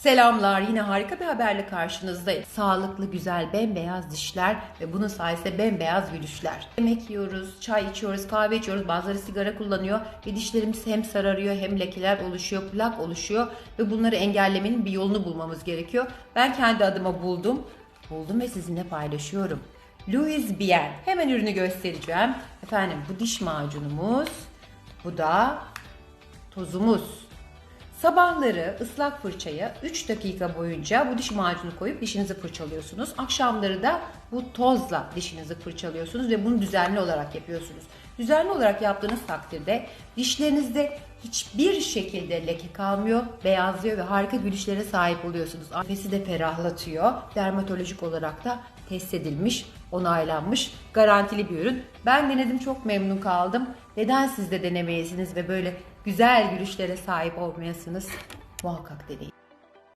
Selamlar yine harika bir haberle karşınızdayım. Sağlıklı, güzel, bembeyaz dişler ve bunun sayesinde bembeyaz gülüşler. Yemek yiyoruz, çay içiyoruz, kahve içiyoruz, bazıları sigara kullanıyor ve dişlerimiz hem sararıyor hem lekeler oluşuyor, plak oluşuyor ve bunları engellemenin bir yolunu bulmamız gerekiyor. Ben kendi adıma buldum, buldum ve sizinle paylaşıyorum. Louis Bien. Hemen ürünü göstereceğim. Efendim bu diş macunumuz, bu da tozumuz. Sabahları ıslak fırçaya 3 dakika boyunca bu diş macunu koyup dişinizi fırçalıyorsunuz. Akşamları da bu tozla dişinizi fırçalıyorsunuz ve bunu düzenli olarak yapıyorsunuz. Düzenli olarak yaptığınız takdirde dişlerinizde hiçbir şekilde leke kalmıyor, beyazlıyor ve harika gülüşlere sahip oluyorsunuz. Nefesi de ferahlatıyor. Dermatolojik olarak da test edilmiş, onaylanmış, garantili bir ürün. Ben denedim çok memnun kaldım. Neden siz de denemeyesiniz ve böyle güzel gülüşlere sahip olmayasınız? Muhakkak deneyin.